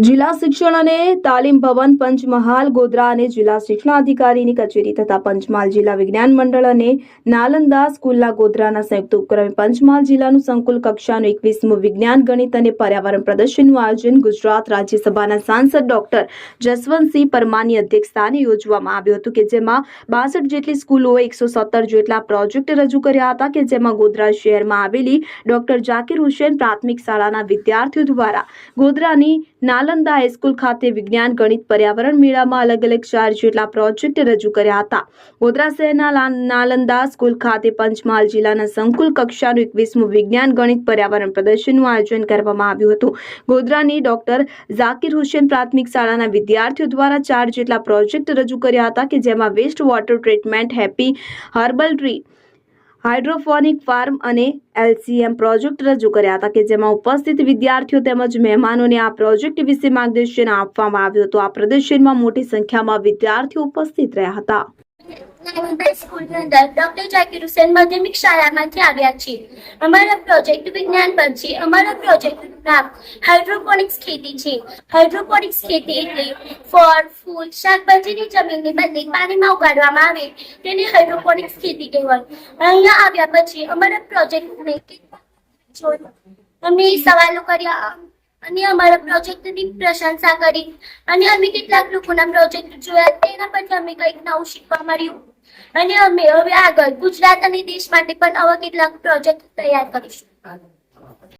જિલ્લા શિક્ષણ અને તાલીમ ભવન પંચમહાલ, ગોધરા અને જિલ્લા શિક્ષણાધિકારીની કચેરી તથા પંચમહાલ જિલ્લા વિજ્ઞાન મંડળ અને નાલંદા સ્કૂલના ગોધરાના સંયુક્ત ઉપક્રમે પંચમહાલ જિલ્લાનું સંકુલ કક્ષાનું એકવીસમું વિજ્ઞાન, ગણિત અને પર્યાવરણ પ્રદર્શનનું આયોજન ગુજરાત રાજ્યસભાના સાંસદ ડોક્ટર જસવંતસિંહ પરમારની અધ્યક્ષસ્થાને યોજવામાં આવ્યું હતું કે જેમાં બાસઠ જેટલી સ્કૂલોએ એકસો સત્તર જેટલા પ્રોજેક્ટ રજૂ કર્યા હતા કે જેમાં ગોધરા શહેરમાં આવેલી ડોક્ટર જાકીર હુસેન પ્રાથમિક શાળાના વિદ્યાર્થીઓ દ્વારા ગોધરાની નાલંદા હાઈસ્કૂલ ખાતે વિજ્ઞાન, ગણિત, પર્યાવરણ મેળામાં અલગ અલગ ચાર જેટલા પ્રોજેક્ટ રજૂ કર્યા હતા. ગોધરા શહેરના નાલંદા સ્કૂલ ખાતે પંચમહાલ જિલ્લાના સંકુલ કક્ષાનું એકવીસમું વિજ્ઞાન, ગણિત, પર્યાવરણ પ્રદર્શનનું આયોજન કરવામાં આવ્યું હતું. ગોધરાની ડોક્ટર ઝાકીર હુસેન પ્રાથમિક શાળાના વિદ્યાર્થીઓ દ્વારા ચાર જેટલા પ્રોજેક્ટ રજૂ કર્યા હતા કે જેમાં waste water treatment, happy herbal tree hydroponic farm અને એલસીએમ પ્રોજેક્ટ રજૂ કર્યા હતા કે જેમાં ઉપસ્થિત વિદ્યાર્થીઓ તેમજ મહેમાનોને આ પ્રોજેક્ટ વિશે માર્ગદર્શન આપવામાં આવ્યું હતું. આ પ્રદર્શનમાં મોટી સંખ્યામાં વિદ્યાર્થીઓ ઉપસ્થિત રહ્યા હતા. માધ્યમિક શાળામાંથી આવ્યા છીએ. અમારા પ્રોજેક્ટ વિજ્ઞાન પર અમારા પ્રોજેક્ટનું ખેતી છે. ફળ, ફૂલ, શાકભાજીની જમીનની બદલે પાણીમાં ઉગાડવામાં આવે તેને હાઇડ્રોપોનિક્સ ખેતી કહેવાય. અહીંયા આવ્યા પછી અમારા પ્રોજેક્ટને અમને સવાલો કર્યા અને અમારા પ્રોજેક્ટની પ્રશંસા કરી અને અમે કેટલાક લોકોના પ્રોજેક્ટ જોયા. તેના પરથી અમે કંઈક નવું શીખવા મળ્યું. અને અમે હવે આગળ ગુજરાત અને દેશ માટે પણ આવા કેટલાક પ્રોજેક્ટ તૈયાર કરીશું.